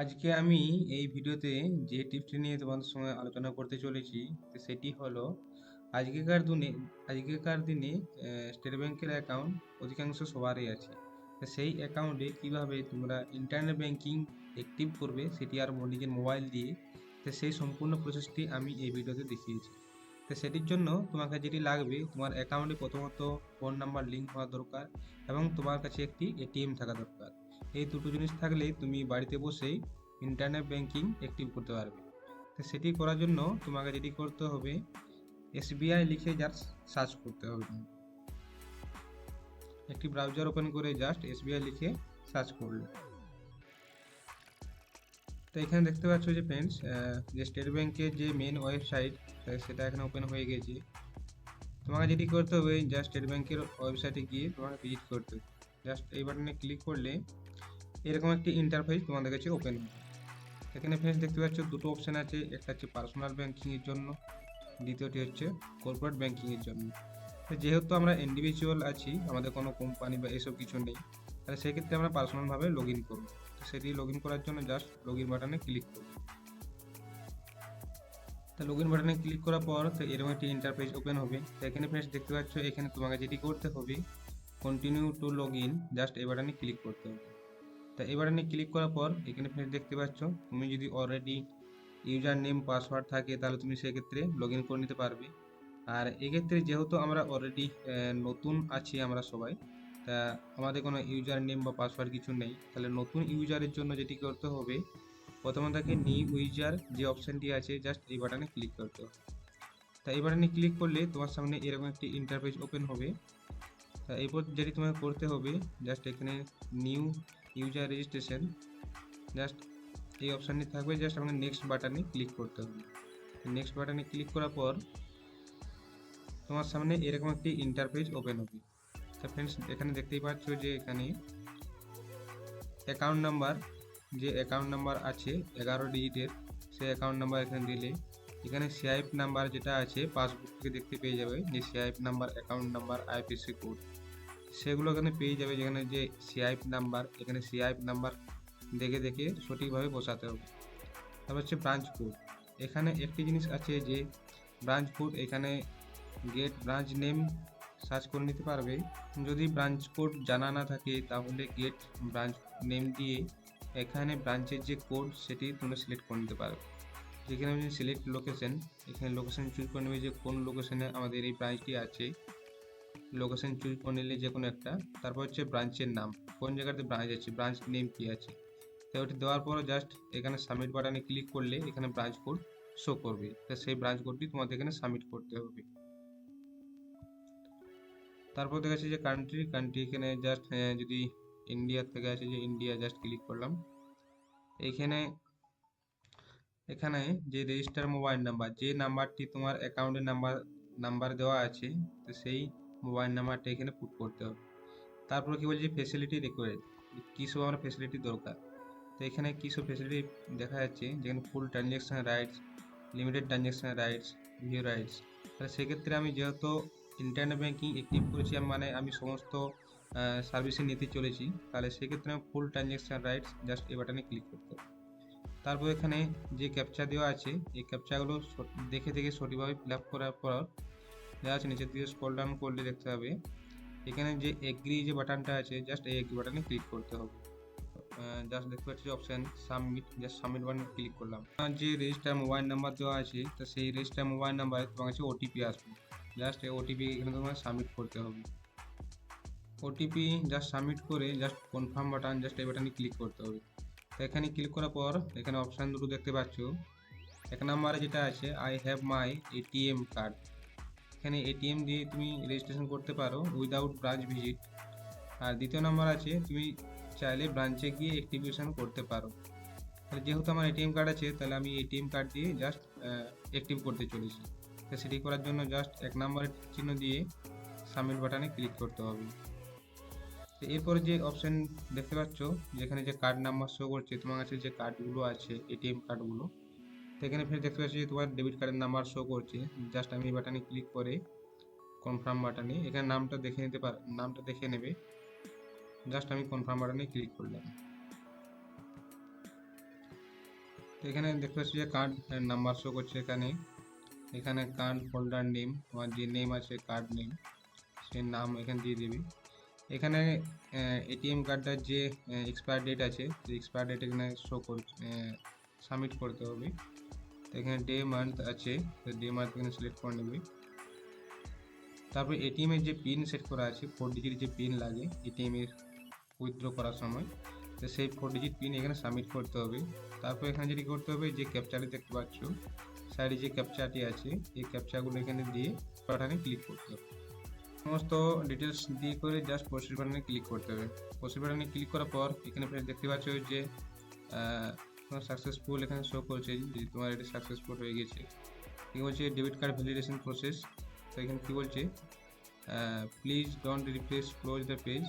আজকে আমি এই ভিডিওতে যে টিপসটি নিয়ে তোমাদের সঙ্গে আলোচনা করতে চলেছি সেটি হলো আজকেকার দিনে আজকেকার দিনে স্টেট ব্যাংকের অ্যাকাউন্ট অধিকাংশ সবারই আছে। তো সেই অ্যাকাউন্টে কীভাবে তোমরা ইন্টারনেট ব্যাংকিং অ্যাক্টিভ করবে সেটি আর নিজের মোবাইল দিয়ে, তো সেই সম্পূর্ণ প্রসেসটি আমি এই ভিডিওতে দেখিয়েছি। তো সেটির জন্য তোমাকে যেটি লাগবে, তোমার অ্যাকাউন্টে প্রথমত ফোন নাম্বার লিঙ্ক হওয়া দরকার এবং তোমার কাছে একটি এটিএম থাকা দরকার। এই দুটো জিনিস থাকলে তুমি বাড়িতে বসেই ইন্টারনেট ব্যাংকিং অ্যাক্টিভ করতে পারবে। তো সেটি করার জন্য তোমাকে যেটি করতে হবে এসবিআই লিখে জাস্ট সার্চ করতে হবে। একটি ব্রাউজার ওপেন করে জাস্ট এসবিআই লিখে সার্চ করলে। তো এখানে দেখতে পাচ্ছ যে ফ্রেন্ডস যে স্টেট ব্যাংকের যে মেন ওয়েবসাইট সেটা এখানে ওপেন হয়ে গেছে। তোমাকে যেটি করতে হবে জাস্ট স্টেট ব্যাংকের ওয়েবসাইটে গিয়ে তোমাকে ভিজিট করতে হবে। জাস্ট এই বাটনে ক্লিক করলে এরকম একটি ইন্টারফেস তোমাদের কাছে ওপেন এখানে ফ্রেন্ডস দেখতে পাচ্ছ, দুটো অপশান আছে, একটা হচ্ছে পার্সোনাল ব্যাঙ্কিংয়ের জন্য, দ্বিতীয়টি হচ্ছে কর্পোরেট ব্যাঙ্কিংয়ের জন্য। তো যেহেতু আমরা ইন্ডিভিজুয়াল আছি, আমাদের কোনো কোম্পানি বা এসব কিছু নেই, তাহলে সেক্ষেত্রে আমরা পার্সোনালভাবে লগ ইন করব। তো সেটি লগ ইন করার জন্য জাস্ট লগ ইন বাটনে ক্লিক করব। তো লগ ইন বাটনে ক্লিক করার পর তো এরকম একটি ইন্টারফেস ওপেন হবে। তো এখানে ফ্রেন্ডস দেখতে পাচ্ছ, এখানে তোমাকে যেটি করতে হবে continue to log in just এই বাটনে ক্লিক করতে হবে। তা এই বাটনে ক্লিক করার পর এখানে ফ্রেন্ডস দেখতে পাচ্ছ, তুমি যদি অলরেডি ইউজার নেম পাসওয়ার্ড থাকে, তাহলে তুমি সেক্ষেত্রে লগ ইন করে নিতে পারবে। আর এক্ষেত্রে যেহেতু আমরা অলরেডি নতুন আছি আমরা সবাই, তা আমাদের কোনো ইউজার নেম বা পাসওয়ার্ড কিছু নেই। তাহলে নতুন ইউজারের জন্য যেটি করতে হবে, প্রথমে তাকে নিউ ইউজার যে অপশানটি আছে জাস্ট এই বাটনে ক্লিক করতে হবে। তা এই বাটনে ক্লিক করলে তোমার সামনে এরকম একটি ইন্টারফেস ওপেন হবে। তা এরপর যেটি তোমাকে করতে হবে জাস্ট এখানে নিউ ইউজার রেজিস্ট্রেশন জাস্ট এই অপশানটি থাকবে জাস্ট আমাকে নেক্সট বাটনে ক্লিক করতে হবে। নেক্সট বাটনে ক্লিক করার পর তোমার সামনে এরকম একটি ইন্টারফেস ওপেন হবে। তা ফ্রেন্ডস এখানে দেখতেই পাচ্ছ যে এখানে অ্যাকাউন্ট নাম্বার যে অ্যাকাউন্ট নাম্বার আছে এগারো ডিজিটের সেই অ্যাকাউন্ট নাম্বার এখানে দিলে এখানে সিআইএফ নাম্বার যেটা আছে পাসবুক থেকে দেখতে পেয়ে যাবে যে CIF number account number IPC code সেগুলো এখানে পেয়ে যাবে, যেখানে যে সিআইএফ নাম্বার এখানে সিআইএফ নাম্বার দেখে দেখে সঠিকভাবে বসাতে হবে। তারপর হচ্ছে ব্রাঞ্চ কোড এখানে একটি জিনিস আছে যে ব্রাঞ্চ কোড এখানে গেট ব্রাঞ্চ নেম সার্চ করে নিতে পারবে। যদি ব্রাঞ্চ কোড জানা না থাকে, তাহলে গেট ব্রাঞ্চ নেম দিয়ে এখানে ব্রাঞ্চের যে কোড সেটি তোমরা সিলেক্ট করে নিতে পারবে। যেখানে সিলেক্ট লোকেশন এখানে লোকেশন চুজ করে নেবে যে কোন লোকেশনে আমাদের এই ব্রাঞ্চটি আছে। লোকেশন চুজ করে নিলে যে কোনো একটা। তারপর হচ্ছে ব্রাঞ্চের নাম, কোন জায়গাতে ব্রাঞ্চ আছে ব্রাঞ্চ নেম কী আছে। তো ওটি দেওয়ার পর জাস্ট এখানে সাবমিট বাটনে ক্লিক করলে এখানে ব্রাঞ্চ কোড শো করবে। তো সেই ব্রাঞ্চ কোডটি তোমাদের এখানে সাবমিট করতে হবে। তারপর দেখা যাচ্ছে যে কান্ট্রি কান্ট্রি এখানে জাস্ট যদি ইন্ডিয়া থেকে আছে যে ইন্ডিয়া জাস্ট ক্লিক করলাম। এইখানে এখানে যে রেজিস্টার মোবাইল নাম্বার যে নাম্বারটি তোমার অ্যাকাউন্টের নাম্বার নাম্বার দেওয়া আছে, তো সেই মোবাইল নাম্বারটা এখানে পুট করতে হবে। তারপর কি বলছে? ফেসিলিটি রিকোয়ার্ড কী সব আমার ফেসিলিটি দরকার? তো এখানে কী সব ফেসিলিটি দেখা যাচ্ছে? যেখানে full transaction rights limited transaction rights view rights তাহলে সেক্ষেত্রে আমি যেহেতু ইন্টারনেট ব্যাঙ্কিং অ্যাক্টিভ করেছি মানে আমি সমস্ত সার্ভিসে নিতে চলেছি, তাহলে সেক্ষেত্রে আমি ফুল ট্রানজ্যাকশন রাইটস জাস্ট এই বাটনে ক্লিক করতে তারপর এখানে যে ক্যাপচা দেওয়া আছে, এই ক্যাপচাগুলো দেখে দেখে সঠিকভাবে ফিল আপ করার পর যা আছে, নিচের দিকে স্ক্রল ডাউন করলে দেখতে হবে। এখানে যে এগ্রি যে বাটনটা আছে জাস্ট এই এগ্রি বাটনে ক্লিক করতে হবে। জাস্ট দেখতে পাচ্ছি অপশান সাবমিট জাস্ট সাবমিট বাটনে ক্লিক করলাম। যে রেজিস্টার মোবাইল নাম্বার দেওয়া আছে, তো সেই রেজিস্টার মোবাইল নাম্বারে তোমার কাছে ওটিপি আসবে। জাস্ট এই ওটিপি এখানে তোমার সাবমিট করতে হবে। ওটিপি জাস্ট সাবমিট করে জাস্ট কনফার্ম বাটন জাস্ট এই বাটনে ক্লিক করতে হবে। তো এখানে ক্লিক করার পর, এখানে অপশান দুটো দেখতে পাচ্ছ। এক নম্বরে যেটা আছে I have my ATM card এখানে এটিএম দিয়ে তুমি রেজিস্ট্রেশন করতে পারো উইদাউট ব্রাঞ্চ ভিজিট আর দ্বিতীয় নম্বর আছে, তুমি চাইলে ব্রাঞ্চে গিয়ে অ্যাক্টিভেশন করতে পারো। তাহলে যেহেতু আমার এটিএম কার্ড আছে, তাহলে আমি এটিএম কার্ড দিয়ে জাস্ট অ্যাক্টিভ করতে চলেছি। তো সেটি করার জন্য জাস্ট এক নম্বরের চিহ্ন দিয়ে সাবমিট বাটনে ক্লিক করতে হবে। তো এরপরে যে অপশান দেখতে পাচ্ছ, যেখানে যে কার্ড নাম্বার শো করছে, তোমার কাছে যে কার্ডগুলো আছে এটিএম কার্ডগুলো তো এখানে ফের দেখতে পাচ্ছি তোমার ডেবিট কার্ডের নাম্বার শো করছে। জাস্ট আমি এই বাটনে ক্লিক করে কনফার্ম বাটনে এখানে নামটা দেখে নিতে পার নামটা দেখে নেবে। জাস্ট আমি কনফার্ম বাটনে ক্লিক করলাম। তো এখানে দেখতে পাচ্ছি যে কার্ড নাম্বার শো করছে এখানে। এখানে কার্ড হোল্ডার নেম তোমার যে নেম আছে কার্ড নেম সেই নাম এখানে দিয়ে দিবি। এখানে এটিএম কার্ডটার যে এক্সপায়ার ডেট আছে, সেই এক্সপায়ার ডেট এখানে শো কর সাবমিট করতে হবে। তো এখানে ডে মান্থ আছে, তো ডে মান্থ এখানে সিলেক্ট করে নেবে। তারপর এটিএম এর যে পিন সেট করা আছে ফোর ডিজিট যে পিন লাগে এটিএম এর উইথড্র করার সময়, তো সেই ফোর ডিজিট পিন এখানে সাবমিট করতে হবে। তারপর এখানে যেটি করতে হবে, যে ক্যাপচারে দেখতে পাচ্ছ সাইডে যে ক্যাপচাটি আছে, এই ক্যাপচাগুলো এখানে দিয়ে বাটনে ক্লিক করতে হবে। সমস্ত ডিটেলস দিয়ে করে জাস্ট প্রসিড বাটনে ক্লিক করতে হবে। প্রসিড বাটনে ক্লিক করার পর, এখানে দেখতে পাচ্ছ যে তোমার সাকসেসফুল এখানে শো করছে যে তোমার এটা সাকসেসফুল হয়ে গেছে। কি বলছে? ডেবিট কার্ড ভ্যালিডেশন প্রসেস তো এখানে কি বলছে? Please don't replace close the page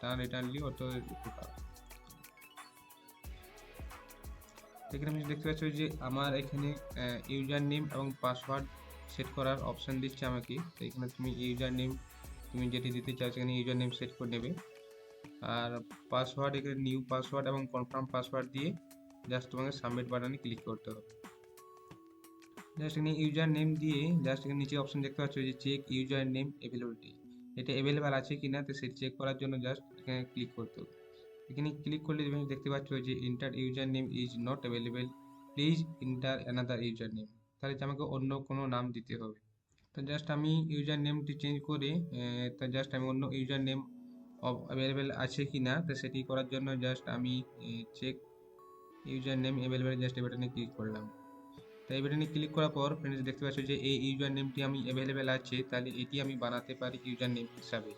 turn returnly total এখানে আমি দেখতে পাচ্ছি যে আমার এখানে ইউজার নেম এবং পাসওয়ার্ড সেট করার অপশান দিচ্ছে আমাকে। তো এখানে তুমি ইউজার নেম তুমি যেটি দিতে চাও সেখানে ইউজার নেম সেট করে নেবে। আর পাসওয়ার্ড এখানে নিউ পাসওয়ার্ড এবং কনফার্ম পাসওয়ার্ড দিয়ে জাস্ট তোমাকে সাবমিট বাটনে ক্লিক করতে হবে। জাস্ট এখানে ইউজার নেম দিয়ে জাস্ট এখানে নিচে অপশন দেখতে পাচ্ছ যে চেক ইউজার নেম অ্যাভেলেবিলিটি এটা অ্যাভেলেবেল আছে কি না তো সেটা চেক করার জন্য জাস্ট এখানে ক্লিক করতে হবে। এখানে ক্লিক করলে তুমি দেখতে পাচ্ছ যে enter user name is not available please enter another user name তাহলে আমাকে অন্য কোনো নাম দিতে হবে। তো জাস্ট আমি ইউজার নেমটি চেঞ্জ করে তো জাস্ট আমি অন্য ইউজার নেম অ্যাভেলেবেল আছে কি না তো সেটি করার জন্য জাস্ট আমি check user name available just এই বাটনে ক্লিক করলাম। তো এই বাটনে ক্লিক করার পর ফ্রেন্ডস দেখতে পাচ্ছ যে এই ইউজার নেমটি আমি অ্যাভেলেবেল আছে, তাহলে এটি আমি বানাতে পারি ইউজার নেম হিসাবে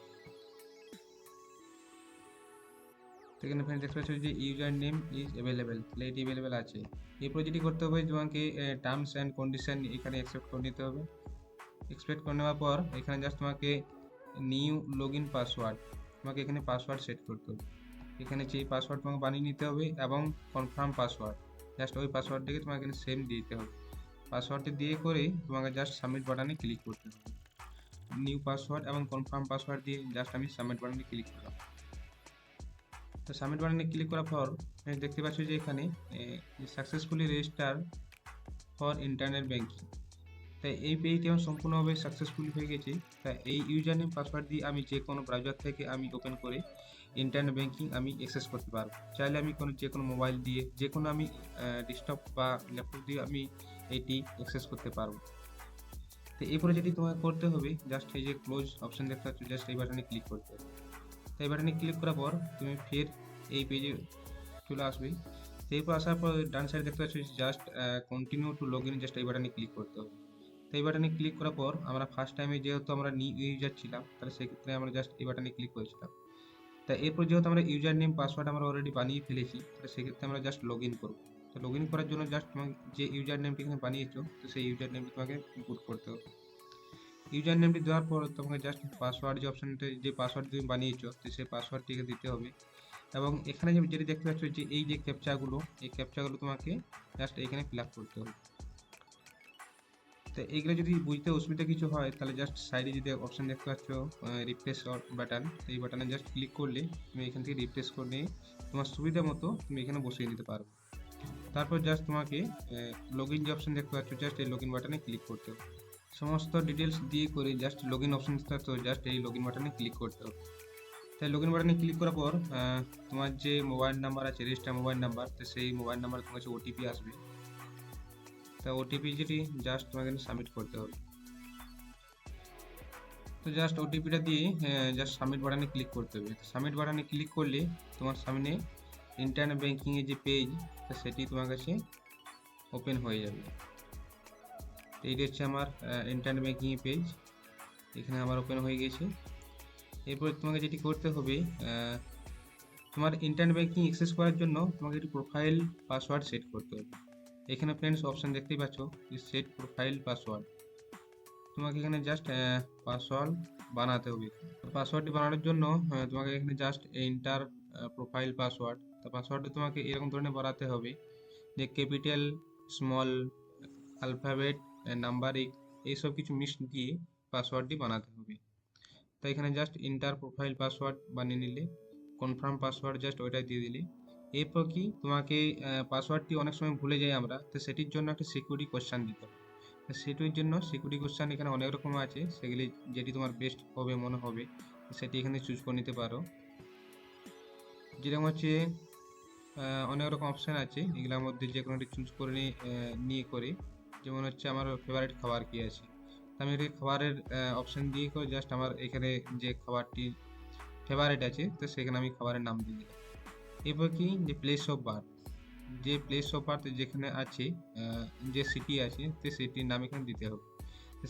এখানে ফ্রেন্ড দেখতে পাচ্ছ যে ইউজার নেম ইজ অ্যাভেলেবেল তাহলে এটি অ্যাভেলেবেল আছে। এরপর যেটি করতে হবে, তোমাকে টার্মস অ্যান্ড কন্ডিশন এখানে অ্যাকসেপ্ট করে নিতে হবে। এক্সপেক্ট করে নেওয়ার পর এখানে জাস্ট তোমাকে নিউ লগ ইন পাসওয়ার্ড তোমাকে এখানে পাসওয়ার্ড সেট করতে হবে। এখানে যে পাসওয়ার্ড তোমাকে বানিয়ে নিতে হবে এবং কনফার্ম পাসওয়ার্ড জাস্ট ওই পাসওয়ার্ডটিকে তোমাকে এখানে সেম দিয়ে দিতে হবে। পাসওয়ার্ডটি দিয়ে করে তোমাকে জাস্ট সাবমিট বাটনে ক্লিক করতে হবে। নিউ পাসওয়ার্ড এবং কনফার্ম পাসওয়ার্ড দিয়ে জাস্ট আমি সাবমিট বাটনে ক্লিক করলাম। তো সাবমিট বাটনে ক্লিক করার পর দেখতে পাচ্ছ যে এখানে successfully register for internet banking তাই এই পেজটি আমার সম্পূর্ণভাবে সাকসেসফুলি হয়ে গেছে। তাই এই ইউজার নেম পাসওয়ার্ড দিয়ে আমি যে কোনো ব্রাউজার থেকে আমি ওপেন করে ইন্টারনেট ব্যাঙ্কিং আমি অ্যাক্সেস করতে পারব। চাইলে আমি কোনো যে কোনো মোবাইল দিয়ে যে কোনো আমি ডেস্কটপ বা ল্যাপটপ দিয়ে আমি এটি অ্যাক্সেস করতে পারব। তো এরপরে যেটি তোমাকে করতে হবে জাস্ট এই যে ক্লোজ অপশন দেখতে পাচ্ছ জাস্ট এই বাটনে ক্লিক করতে হবে। তো এই বাটনে ক্লিক করার পর তুমি ফের এই পেজে চলে আসবে। এরপর আসার পর ডান সাইড দেখতে পাচ্ছ just continue to log in just এই বাটনে ক্লিক করতে হবে। তো এই বাটনে ক্লিক করার পর আমরা ফার্স্ট টাইমে যেহেতু আমরা নিউ ইউজার ছিলাম, তাহলে সেক্ষেত্রে আমরা জাস্ট এই বাটনে ক্লিক করেছিলাম। তা এরপর যেহেতু আমরা ইউজার নেম পাসওয়ার্ড আমরা অলরেডি বানিয়ে ফেলেছি তাহলে সেক্ষেত্রে আমরা জাস্ট লগ ইন করব। তো লগ ইন করার জন্য জাস্ট তোমাকে যে ইউজার নেমটি এখানে বানিয়েছো, তো সেই ইউজার নেমটি তোমাকে ইনপুট করতে হবে। ইউজার নেমটি দেওয়ার পর তোমাকে জাস্ট পাসওয়ার্ড যে অপশনটা যে পাসওয়ার্ড তুমি বানিয়েছো, তো সেই পাসওয়ার্ডটিকে দিতে হবে। এবং এখানে যেটি দেখতে পাচ্ছ যে এই যে ক্যাপচাগুলো এই ক্যাপচাগুলো তোমাকে জাস্ট এখানে ফিল আপ করতে হবে। তো এইগুলো যদি বুঝতে অসুবিধা কিছু হয়, তাহলে জাস্ট সাইডে যদি অপশন দেখতে পাচ্ছ রিফ্রেশ বাটন এই বাটনে জাস্ট ক্লিক করলে তুমি এখান থেকে রিফ্রেশ করে নিয়ে তোমার সুবিধা মতো তুমি এখানে বসিয়ে নিতে পারবে তারপর জাস্ট তোমাকে লগ ইন যে অপশন দেখতে পাচ্ছ জাস্ট এই লগ ইন বাটনে ক্লিক করতে হবে। সমস্ত ডিটেলস দিয়ে করে জাস্ট লগ ইন অপশন তো জাস্ট এই লগ ইন বাটনে ক্লিক করতে হবে। তাই লগ ইন বাটনে ক্লিক করার পর তোমার যে মোবাইল নাম্বার আছে রেজিস্টার মোবাইল নাম্বার তো সেই মোবাইল নাম্বার তোমার কাছে ওটিপি আসবে। তা ওটিপি যেটি জাস্ট তোমাকে সাবমিট করতে হবে। তো জাস্ট ওটিপিটা দিয়ে জাস্ট সাবমিট বাটনে ক্লিক করতে হবে। সাবমিট বাটনে ক্লিক করলে তোমার সামনে ইন্টারনেট ব্যাঙ্কিংয়ের যে পেজ তো সেটি তোমার কাছে ওপেন হয়ে যাবে। তো হচ্ছে আমার ইন্টারনেট ব্যাঙ্কিং পেজ এখানে আমার ওপেন হয়ে গেছে। এরপর তোমাকে যেটি করতে হবে তোমার ইন্টারনেট ব্যাঙ্কিং অ্যাক্সেস করার জন্য তোমাকে একটি প্রোফাইল পাসওয়ার্ড সেট করতে হবে। এখানে ফ্রেন্ডস অপশন দেখতেই পাচ্ছ সেট প্রোফাইল পাসওয়ার্ড তোমাকে এখানে জাস্ট পাসওয়ার্ড বানাতে হবে। পাসওয়ার্ডটি বানানোর জন্য তোমাকে এখানে জাস্ট এন্টার প্রোফাইল পাসওয়ার্ড তো পাসওয়ার্ডটি তোমাকে এরকম ধরনের বানাতে হবে যে ক্যাপিটাল স্মল অ্যালফাবেট নাম্বারিক এইসব কিছু মিক্স দিয়ে পাসওয়ার্ডটি বানাতে হবে। তো এখানে জাস্ট ইন্টার প্রোফাইল পাসওয়ার্ড বানিয়ে নিলে কনফার্ম পাসওয়ার্ড জাস্ট ওইটাই দিয়ে দিলে। এরপর কি তোমাকে পাসওয়ার্ডটি অনেক সময় ভুলে যাই আমরা, তো সেটির জন্য একটা সিকিউরিটি কোশ্চান দিতে তো সেটির জন্য সিকিউরিটি কোশ্চান এখানে অনেক রকম আছে, সেগুলি যেটি তোমার বেস্ট হবে, মনে হবে সেটি এখানে চুজ করে নিতে পারো। যেরকম হচ্ছে অনেক রকম অপশান আছে, এগুলোর মধ্যে যে কোনো একটি চুজ করে নিয়ে করে। যেমন হচ্ছে আমার ফেভারিট খাবার কি আছে? আমি এটি খাবারের অপশান দিয়ে করে জাস্ট আমার এখানে যে খাবারটি ফেভারিট আছে, তো সেখানে আমি খাবারের নাম দিয়ে দিলাম। এরপর কি যে প্লেস অফ বার্থ যে প্লেস অফ বার্থ যেখানে আছে যে সিটি আছে তো সিটির নাম এখানে দিতে হবে।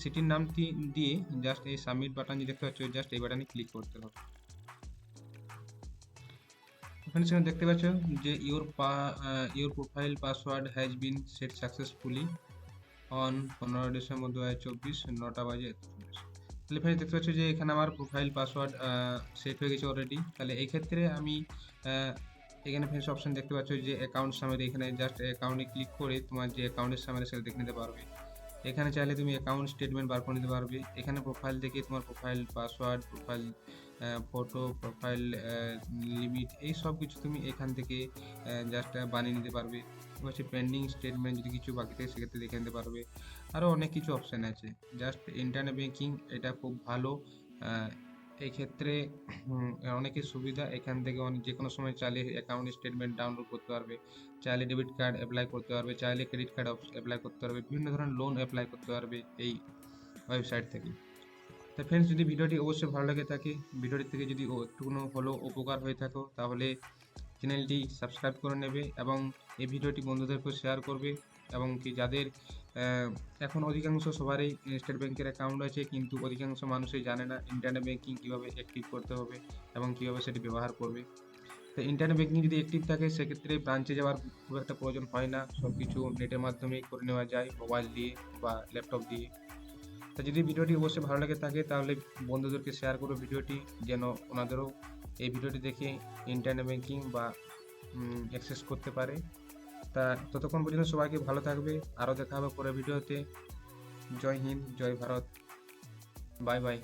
সিটির নামটি দিয়ে জাস্ট এই সাবমিট বাটন যে দেখতে পাচ্ছ জাস্ট এই বাটনে ক্লিক করতে হবে। ওখানে সেখানে দেখতে পাচ্ছ যে ইউর পা your profile password has been set successfully on পনেরো ডিসেম্বর দু হাজার চব্বিশ, নটা বাজে তাহলে ফ্রেন্ডস দেখতে পাচ্ছ যে এখানে আমার প্রোফাইল পাসওয়ার্ড সেট হয়ে গেছে অলরেডি তাহলে এই ক্ষেত্রে আমি এখানে ফ্রেন্ডস অপশন দেখতে পাচ্ছ যে অ্যাকাউন্ট সামারি এখানে জাস্ট অ্যাকাউন্টে ক্লিক করে তোমার যে অ্যাকাউন্টের সামারি সেটা দেখে নিতে পারবে। এখানে চাইলে তুমি অ্যাকাউন্ট স্টেটমেন্ট বার করে নিতে পারবে। এখানে প্রোফাইল থেকে তোমার profile password profile photo profile limit এই সব কিছু তুমি এখান থেকে জাস্ট বানিয়ে নিতে পারবে। হচ্ছে পেন্ডিং স্টেটমেন্ট যদি কিছু বাকি থাকে সেক্ষেত্রে দেখে নিতে পারবে। আরও অনেক কিছু অপশান আছে। জাস্ট ইন্টারনেট ব্যাঙ্কিং এটা খুব ভালো এই ক্ষেত্রে অনেকের সুবিধা এখান থেকে অনেক যে কোনো সময় চাইলে অ্যাকাউন্ট স্টেটমেন্ট ডাউনলোড করতে পারবে, চাইলে ডেবিট কার্ড অ্যাপ্লাই করতে পারবে, চাইলে ক্রেডিট কার্ড অ্যাপ্লাই করতে পারবে, বিভিন্ন ধরনের লোন অ্যাপ্লাই করতে পারবে এই ওয়েবসাইট থেকে। তা ফ্রেন্ডস যদি ভিডিওটি অবশ্যই ভালো লাগে থাকে, ভিডিওটি থেকে যদি একটুকুনো হলেও উপকার হয়ে থাকো, তাহলে চ্যানেলটি সাবস্ক্রাইব করে নেবে এবং এই ভিডিওটি বন্ধুদেরকেও শেয়ার করবে। এবং কি যাদের এখন অধিকাংশ সবারই স্টেট ব্যাংকের অ্যাকাউন্ট আছে, কিন্তু অধিকাংশ মানুষই জানে না ইন্টারনেট ব্যাংকিং কীভাবে অ্যাক্টিভ করতে হবে এবং কীভাবে সেটি ব্যবহার করবে। তো ইন্টারনেট ব্যাংকিং যদি অ্যাক্টিভ থাকে, সেক্ষেত্রে ব্রাঞ্চে যাওয়ার খুব একটা প্রয়োজন হয় না। সব কিছু নেটের মাধ্যমেই করে নেওয়া যায় মোবাইল দিয়ে বা ল্যাপটপ দিয়ে। তো যদি ভিডিওটি অবশ্যই ভালো লাগে থাকে, তাহলে বন্ধুদেরকে শেয়ার করো ভিডিওটি, যেন ওনাদেরও এই ভিডিওটি দেখে ইন্টারনেট ব্যাংকিং বা অ্যাক্সেস করতে পারে। তা ততক্ষণ পর্যন্ত সবাইকে ভালো থাকবে। আরও দেখা হবে পরের ভিডিওতে। জয় হিন্দ, জয় ভারত। Bye bye.